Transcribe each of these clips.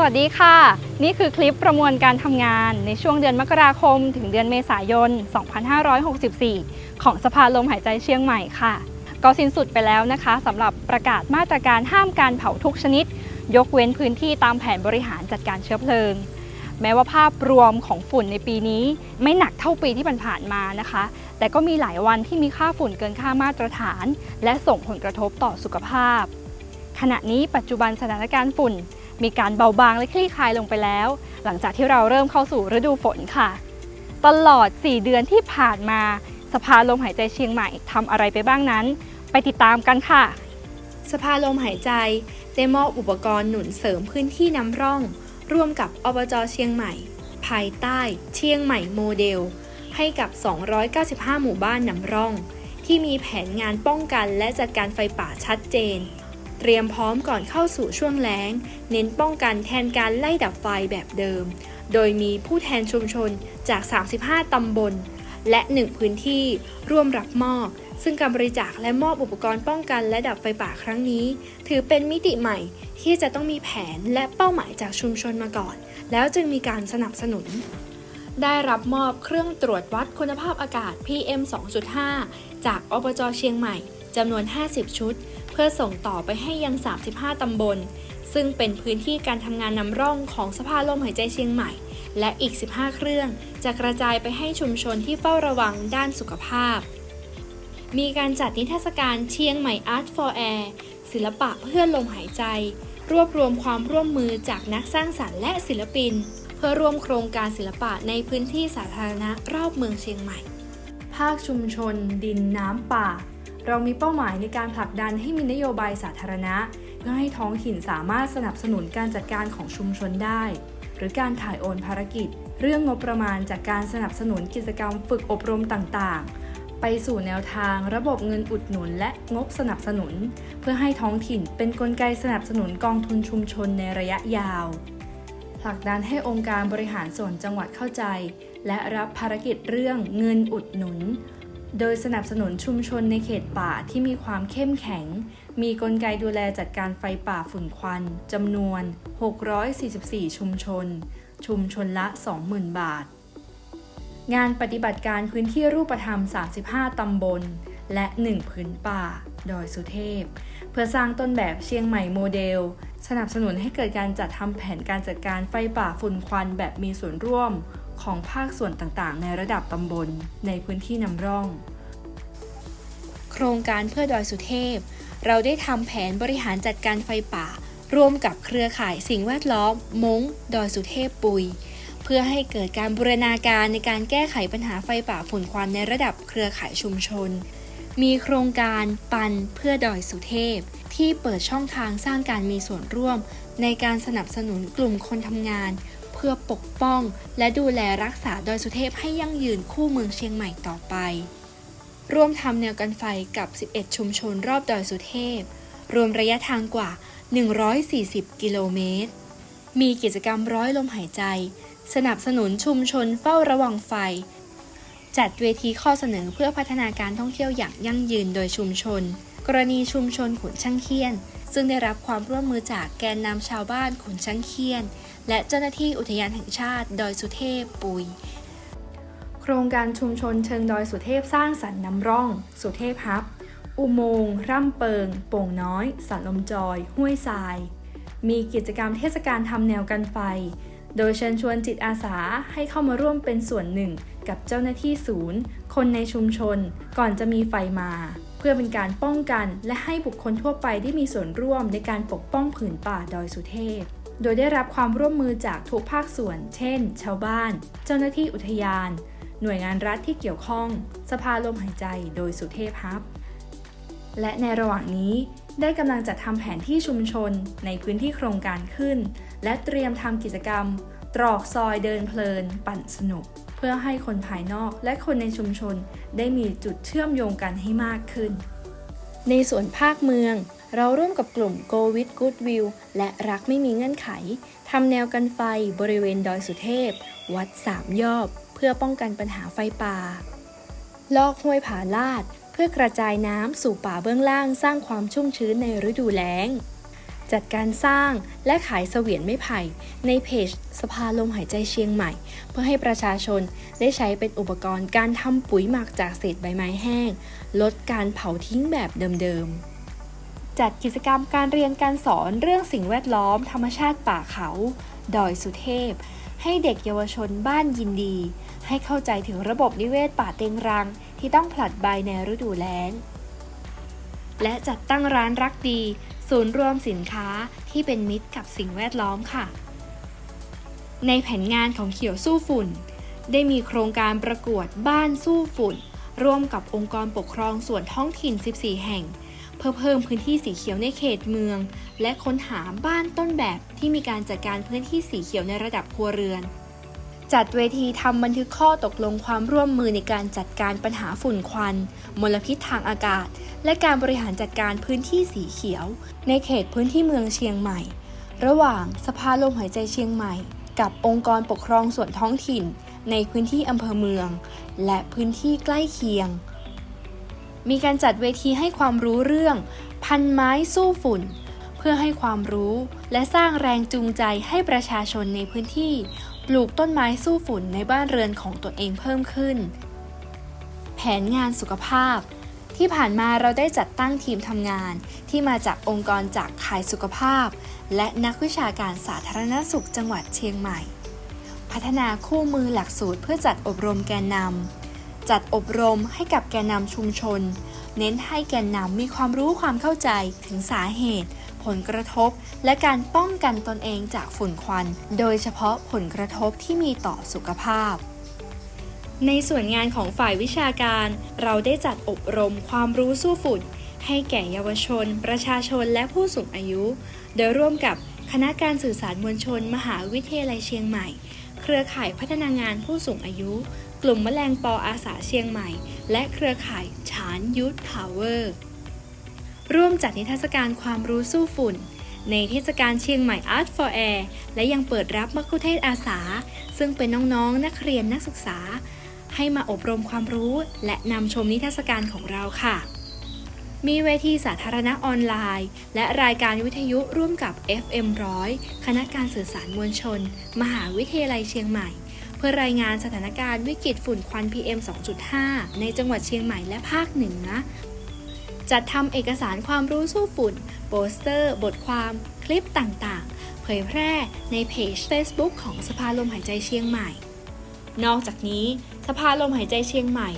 สวัสดีค่ะ นี่คือคลิปประมวลการทำงานในช่วงเดือนมกราคม ถึงเดือนเมษายน 2564 ของสภาลมหายใจเชียงใหม่ค่ะ ก็สิ้นสุดไปแล้วนะคะสำหรับประกาศมาตรการห้ามการเผาทุกชนิด ยกเว้นพื้นที่ตามแผนบริหารจัดการเชื้อเพลิง แม้ว่าภาพรวมของฝุ่นในปีนี้ ไม่หนักเท่าปีที่ผ่านมานะคะ แต่ก็มีหลายวันที่มีค่าฝุ่นเกินค่ามาตรฐาน และส่งผลกระทบต่อสุขภาพ ขณะนี้ปัจจุบันสถานการณ์ฝุ่น มีการเบาบางและคลี่คลายลงไปแล้ว หลังจากที่เราเริ่มเข้าสู่ฤดูฝนค่ะ ตลอด 4 เดือนที่ผ่านมาสภาลมหายใจเชียงใหม่ทำอะไรไปบ้างนั้น ไปติดตามกันค่ะ สภาลมหายใจได้มอบอุปกรณ์หนุนเสริมพื้นที่นำร่อง ร่วมกับอบจเชียงใหม่ ภายใต้เชียงใหม่โมเดล ให้กับ 295 หมู่บ้านนำร่อง ที่มีแผนงานป้องกันและจัดการไฟป่าชัดเจน เตรียมพร้อมก่อนเข้าสู่ช่วงแล้ง เน้นป้องกันแทนการไล่ดับไฟแบบเดิม โดยมีผู้แทนชุมชนจาก 35 ตำบล และ 1 พื้นที่ร่วมรับมอบ ซึ่งการบริจาคและมอบอุปกรณ์ป้องกันและดับไฟป่าครั้งนี้ ถือเป็นมิติใหม่ที่จะต้องมีแผนและเป้าหมายจากชุมชนมาก่อน แล้วจึงมีการสนับสนุนได้รับมอบเครื่องตรวจวัดคุณภาพอากาศ PM 2.5 จากอบจเชียงใหม่จำนวน 50 ชุด พื่อส่งต่อไปให้ยัง 35 ตำบล ซึ่งเป็นพื้นที่การทำงานนำร่องของสภาลมหายใจเชียงใหม่ และอีก 15 เครื่อง จะกระจายไปให้ชุมชนที่เฝ้าระวังด้านสุขภาพ มีการจัดนิทรรศการเชียงใหม่ Art for Air ศิลปะเพื่อลมหายใจ รวบรวมความร่วมมือจากนักสร้างสรรค์และศิลปิน เพื่อร่วมโครงการศิลปะในพื้นที่สาธารณะรอบเมืองเชียงใหม่ ภาคชุมชน ดินน้ำป่า เรามีเป้าหมายในการผลักดันให้มีนโยบายสาธารณะ เพื่อให้ท้องถิ่นสามารถสนับสนุนการจัดการของชุมชนได้ หรือการถ่ายโอนภารกิจ เรื่องงบประมาณจากการสนับสนุนกิจกรรมฝึกอบรมต่างๆ ไปสู่แนวทางระบบเงินอุดหนุนและงบสนับสนุน เพื่อให้ท้องถิ่นเป็นนกลไกสนับสนุนกองทุนชุมชนในระยะยาวผลักดันให้องค์การบริหารส่วนจังหวัดเข้าใจ และรับภารกิจเรื่องเงินอุดหนุน โดยสนับสนุนชุมชนในเขตป่าที่มีความเข้มแข็ง มีกลไกดูแลจัดการไฟป่าฝุ่นควันจำนวน 644 ชุมชน ชุมชนละ 20,000 บาท งานปฏิบัติการพื้นที่รูปธรรม 35 ตำบล และ 1 พื้นป่า ดอยสุเทพ เพื่อสร้างต้นแบบเชียงใหม่โมเดล สนับสนุนให้เกิดการจัดทำแผนการจัดการไฟป่าฝุ่นควันแบบมีส่วนร่วม ของภาคส่วนต่างๆ ในระดับตำบลในพื้นที่นำร่อง โครงการเพื่อดอยสุเทพ เราได้ทำแผนบริหารจัดการไฟป่า ร่วมกับเครือข่ายสิ่งแวดล้อมมงดอยสุเทพปุย เพื่อให้เกิดการบูรณาการในการแก้ไขปัญหาไฟป่าฝุ่นควันในระดับเครือข่ายชุมชน มีโครงการปันเพื่อดอยสุเทพ ที่เปิดช่องทางสร้างการมีส่วนร่วม ในการสนับสนุนกลุ่มคนทำงาน เพื่อปกป้อง และดูแลรักษาดอยสุเทพให้ยั่งยืนคู่เมืองเชียงใหม่ต่อไป ร่วมทำแนวกันไฟกับ 11 ชุมชนรอบดอยสุเทพ รวมระยะทางกว่า 140 กิโลเมตร มีกิจกรรมร้อยลมหายใจ สนับสนุนชุมชนเฝ้าระวังไฟ จัดเวทีข้อเสนอเพื่อพัฒนาการท่องเที่ยวอย่างยั่งยืนโดยชุมชน กรณีชุมชนขุนช่างเคียน ซึ่งได้รับความร่วมมือจากแกนนำชาวบ้านขุนช่างเคียน และเจ้าหน้าที่อุทยานแห่งชาติดอยสุเทพปุย โครงการชุมชนเชิงดอยสุเทพสร้างสรรค์นำร่อง สุเทพฮับ อุโมงค์ร่ำเปิง โป่งน้อย สันลมจอย ห้วยทราย มีกิจกรรมเทศกาลทำแนวกันไฟ โดยเชิญชวนจิตอาสาให้เข้ามาร่วมเป็นส่วนหนึ่ง กับเจ้าหน้าที่ศูนย์ คนในชุมชน ก่อนจะมีไฟมาเพื่อเป็นการป้องกันและให้บุคคลทั่วไปได้มีส่วนร่วมในการปกป้องผืนป่าดอยสุเทพ โดยได้รับความร่วมมือจากทุกภาคส่วน เช่น ชาวบ้าน เจ้าหน้าที่อุทยาน หน่วยงานรัฐที่เกี่ยวข้อง สภาลมหายใจ โดยสุเทพฮับ และในระหว่างนี้ได้กำลังจัดทำแผนที่ชุมชนในพื้นที่โครงการขึ้น และเตรียมทำกิจกรรม ตรอกซอยเดินเพลิน ปั่นสนุก เพื่อให้คนภายนอกและคนในชุมชน ได้มีจุดเชื่อมโยงกันให้มากขึ้น ในส่วนภาคเมือง เราร่วมกับกลุ่ม Go with Goodwill และรักไม่มีเงื่อนไขทำแนวกันไฟบริเวณดอยสุเทพ วัดสามยอบ เพื่อป้องกันปัญหาไฟป่า ลอกห้วยผาลาด เพื่อกระจายน้ำสู่ป่าเบื้องล่างสร้างความชุ่มชื้นในฤดูแล้ง จัดการสร้างและขายเสวียนไม้ไผ่ ในเพจสภาลมหายใจเชียงใหม่ เพื่อให้ประชาชนได้ใช้เป็นอุปกรณ์การทำปุ๋ยหมักจากเศษใบไม้แห้ง ลดการเผาทิ้งแบบเดิมๆ จัดกิจกรรมการเรียนการสอนเรื่องสิ่งแวดล้อมธรรมชาติป่าเขา ดอยสุเทพ ให้เด็กเยาวชนบ้านยินดี ให้เข้าใจถึงระบบนิเวศป่าเต็งรัง ที่ต้องผลัดใบในฤดูแล้ง และจัดตั้งร้านรักดี ศูนย์รวมสินค้าที่เป็นมิตรกับสิ่งแวดล้อมค่ะ ในแผนงานของเขียวสู้ฝุ่น ได้มีโครงการประกวดบ้านสู้ฝุ่น ร่วมกับองค์กรปกครองส่วนท้องถิ่น 14 แห่ง เพื่อเพิ่มพื้นที่สีเขียวในเขตเมือง และค้นหาบ้านต้นแบบที่มีการจัดการพื้นที่สีเขียวในระดับครัวเรือน จัดเวทีทำบันทึกข้อตกลงความร่วมมือในการจัดการปัญหาฝุ่นควัน มลพิษทางอากาศ และการบริหารจัดการพื้นที่สีเขียว ในเขตพื้นที่เมืองเชียงใหม่ ระหว่างสภาลมหายใจเชียงใหม่ กับองค์กรปกครองส่วนท้องถิ่น ในพื้นที่อำเภอเมือง และพื้นที่ใกล้เคียง มีการจัดเวทีให้ความรู้เรื่อง พันไม้สู้ฝุ่น เพื่อให้ความรู้และสร้างแรงจูงใจให้ประชาชนในพื้นที่ ปลูกต้นไม้สู้ฝุ่นในบ้านเรือนของตนเองเพิ่มขึ้น แผนงานสุขภาพ ที่ผ่านมาเราได้จัดตั้งทีมทำงาน ที่มาจากองค์กรจากขายสุขภาพ และนักวิชาการสาธารณสุขจังหวัดเชียงใหม่ พัฒนาคู่มือหลักสูตรเพื่อจัดอบรมแกนนำ จัดอบรมให้กับแกนนำชุมชน เน้นให้แกนนำมีความรู้ความเข้าใจถึงสาเหตุ ผลกระทบ และการป้องกันตนเองจากฝุ่นควัน โดยเฉพาะผลกระทบที่มีต่อสุขภาพ ในส่วนงานของฝ่ายวิชาการ เราได้จัดอบรมความรู้สู้ฝุ่น ให้แก่เยาวชน ประชาชนและผู้สูงอายุ โดยร่วมกับคณะการสื่อสารมวลชน มหาวิทยาลัยเชียงใหม่ เครือข่ายพัฒนางานผู้สูงอายุ กลุ่มแมลงปออาสาเชียงใหม่ และเครือข่ายฉานยุทธพาวเวอร์ ร่วมจัดนิทรรศการความรู้สู้ฝุ่น ในเทศกาลเชียงใหม่ Art for Air และยังเปิดรับมัคคุเทศอาสา ซึ่งเป็นน้องๆนักเรียนนักศึกษา ให้มาอบรมความรู้และนำชมนิทรรศการของเราค่ะมีเวทีสาธารณะออนไลน์ และรายการวิทยุร่วมกับ FM 100 คณะการสื่อสารมวลชน มหาวิทยาลัยเชียงใหม่ เพื่อรายงานสถานการณ์วิกฤตฝุ่นควัน PM 2.5 ในจังหวัดเชียงใหม่และภาคเหนือ จัดทำเอกสารความรู้สู้ฝุ่น โปสเตอร์ บทความ คลิปต่างๆ เผยแพร่ในเพจ Facebook ของสภาลมหายใจเชียงใหม่ นอกจากนี้สภาลมหายใจเชียงใหม่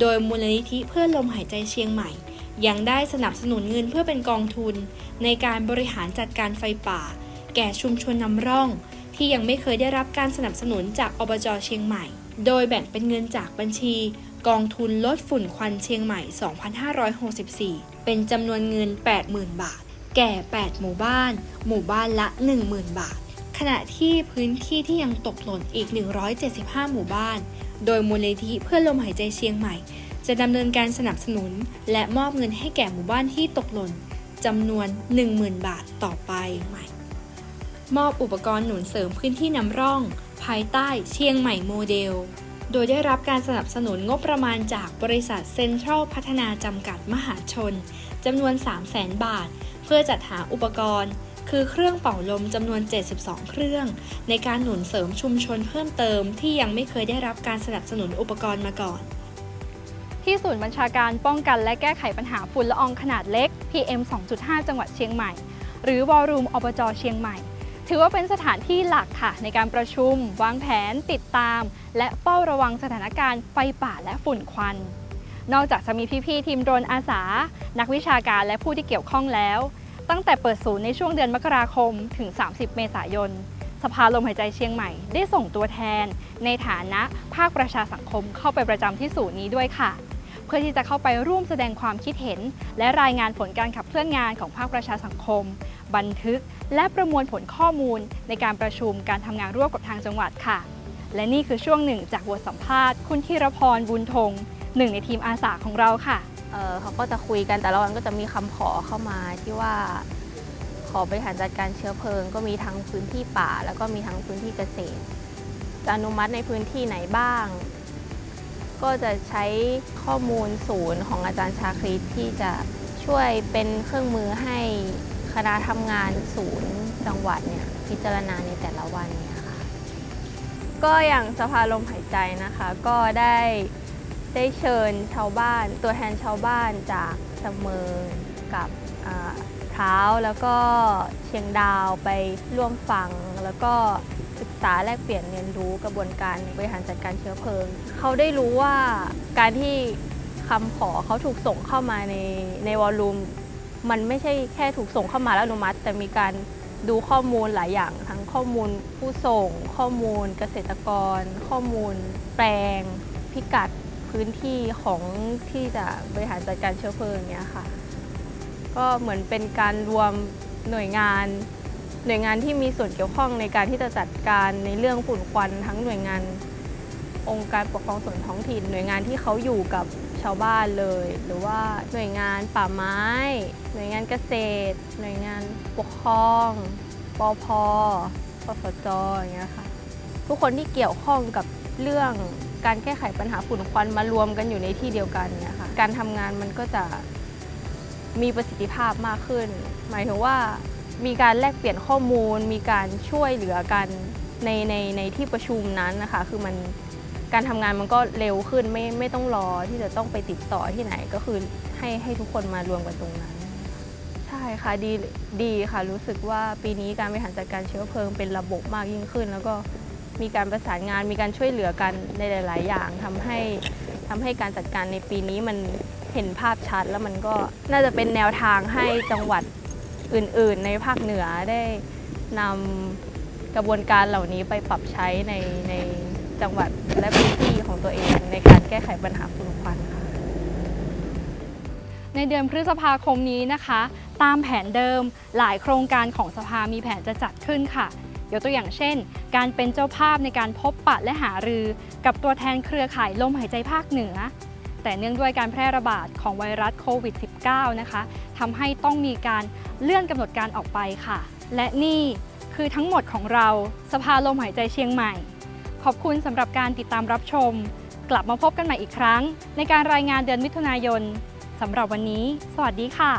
โดยมูลนิธิเพื่อลมหายใจเชียงใหม่ยังได้สนับสนุนเงินเพื่อเป็นกองทุน ในการบริหารจัดการไฟป่า แก่ชุมชนนำร่อง ที่ยังไม่เคยได้รับการสนับสนุนจากอบจเชียงใหม่ โดยแบ่งเป็นเงินจากบัญชี กองทุนลดฝุ่นควันเชียงใหม่ 2564 เป็นจำนวนเงิน 80,000 บาท แก่ 8 หมู่บ้าน หมู่บ้านละ 10,000 บาท ขณะที่พื้นที่ที่ยังตกหล่นอีก 175 หมู่บ้าน โดยมูลนิธิเพื่อลมหายใจเชียงใหม่ จะดำเนินการสนับสนุน และมอบเงินให้แก่หมู่บ้านที่ตกหล่นจำนวน 10,000 บาทต่อไปใหม่ มอบอุปกรณ์หนุนเสริมพื้นที่นำร่อง ภายใต้เชียงใหม่โมเดล โดยได้รับการสนับสนุนงบประมาณจากบริษัทเซ็นทรัลพัฒนาจำกัดมหาชนจำนวน 300,000 บาท เพื่อจัดหาอุปกรณ์ คือเครื่องเป่าลมจำนวน 72 เครื่อง ในการหนุนเสริมชุมชนเพิ่มเติมที่ยังไม่เคยได้รับการสนับสนุนอุปกรณ์มาก่อนที่ศูนย์บัญชาการป้องกันและแก้ไขปัญหาฝุ่นละอองขนาดเล็ก PM 2.5 จังหวัดเชียงใหม่ หรือวอรูมอบจเชียงใหม่ ถือว่าเป็นสถานที่หลักค่ะ ในการประชุม วางแผน ติดตาม และเฝ้าระวังสถานการณ์ไฟป่าและฝุ่นควัน นอกจากจะมีพี่ๆทีมโดรนอาสา นักวิชาการและผู้ที่เกี่ยวข้องแล้ว ตั้งแต่เปิดศูนย์ในช่วงเดือนมกราคมถึง 30 เมษายน สภาลมหายใจเชียงใหม่ได้ส่งตัวแทน ในฐานะภาคประชาสังคมเข้าไปประจำที่ศูนย์นี้ด้วยค่ะ เพื่อที่จะเข้าไปร่วมแสดงความคิดเห็น และรายงานผลการขับเคลื่อนงานของภาคประชาสังคม บันทึก และประมวลผลข้อมูล ในการประชุมการทำงานร่วมกับทางจังหวัดค่ะ และนี่คือช่วงหนึ่งจากบทสัมภาษณ์ คุณธีรพรบุญธงหนึ่งในทีมอาสาของเราค่ะเออเขาก็จะคุยกันแต่ละวันก็จะมีคำขอเข้ามาที่ว่าขอบริหารจัดการเชื้อเพลิง ก็มีทั้งพื้นที่ป่า แล้วก็มีทั้งพื้นที่เกษตรจะอนุมัติในพื้นที่ไหนบ้าง ก็จะใช้ข้อมูลศูนย์ของอาจารย์ชาคริตที่จะช่วยเป็นเครื่องมือให้คณะทำงานศูนย์จังหวัดเนี่ยพิจารณาในแต่ละวันเนี่ยค่ะ ก็อย่างสภาลมหายใจนะคะ ก็ได้ได้เชิญชาวบ้าน ตัวแทนชาวบ้านจากเสมิงกับอ่าพร้าแล้วก็เชียงดาวไปร่วมฟังแล้วก็ ษาแลกเปลี่ยนเรียนรู้กระบวนการบริหารจัดการเชื้อเพลิง เขาได้รู้ว่าการที่คำขอเขาถูกส่งเข้ามาในในวอลลุ่มมันไม่ใช่แค่ถูกส่งเข้ามาแล้วอนุมัติ แต่มีการดูข้อมูลหลายอย่าง ทั้งข้อมูลผู้ส่ง ข้อมูลเกษตรกร ข้อมูลแปลง พิกัดพื้นที่ของที่จะบริหารจัดการเชื้อเพลิงเนี้ยค่ะ ก็เหมือนเป็นการรวมหน่วยงาน หน่วยงานที่มีส่วนเกี่ยวข้องในการที่จะจัดการในเรื่องฝุ่นควันทั้งหน่วยงานองค์การปกครองส่วนท้องถิ่น หน่วยงานที่เขาอยู่กับชาวบ้านเลย หรือว่าหน่วยงานป่าไม้ หน่วยงานเกษตร หน่วยงานปกครองปอพปสจอย่างเงี้ยค่ะทุกคนที่เกี่ยวข้องกับเรื่องการแก้ไขปัญหาฝุ่นควันมารวมกันอยู่ในที่เดียวกันเนี่ยค่ะการทำงานมันก็จะมีประสิทธิภาพมากขึ้น หมายถึงว่า มีการแลกเปลี่ยนข้อมูล มีการช่วยเหลือกันในในในที่ประชุมนั้นนะคะคือมันการทำงานมันก็เร็วขึ้นไม่ไม่ต้องรอที่จะต้องไปติดต่อที่ไหนก็คือให้ให้ทุกคนมารวมกันตรงนั้น ใช่ค่ะดีดีค่ะรู้สึกว่าปีนี้การบริหารจัดการเชื้อเพลิงเป็นระบบมากยิ่งขึ้น แล้วก็มีการประสานงานมีการช่วยเหลือกันในหลาย ๆ อย่างทำให้ทำให้การจัดการในปีนี้มันเห็นภาพชัด แล้วมันก็น่าจะเป็นแนวทางให้จังหวัด อื่นๆ ในภาคเหนือได้นำกระบวนการเหล่านี้ไปปรับใช้ในในจังหวัดและพื้นที่ของตัวเองในการแก้ไขปัญหาฝุ่นควันค่ะในเดือนพฤษภาคมนี้นะคะ ตามแผนเดิมหลายโครงการของสภามีแผนจะจัดขึ้นค่ะยกตัวอย่างเช่น การเป็นเจ้าภาพในการพบปะและหารือ กับตัวแทนเครือข่ายลมหายใจภาคเหนือ แต่เนื่องด้วยการแพร่ระบาดของไวรัสโควิด -19 นะคะทำให้ต้องมีการเลื่อนกำหนดการออกไปค่ะ และนี่คือทั้งหมดของเราสภาลมหายใจเชียงใหม่ ขอบคุณสำหรับการติดตามรับชม กลับมาพบกันใหม่อีกครั้ง ในการรายงานเดือนมิถุนายนสำหรับวันนี้ สวัสดีค่ะ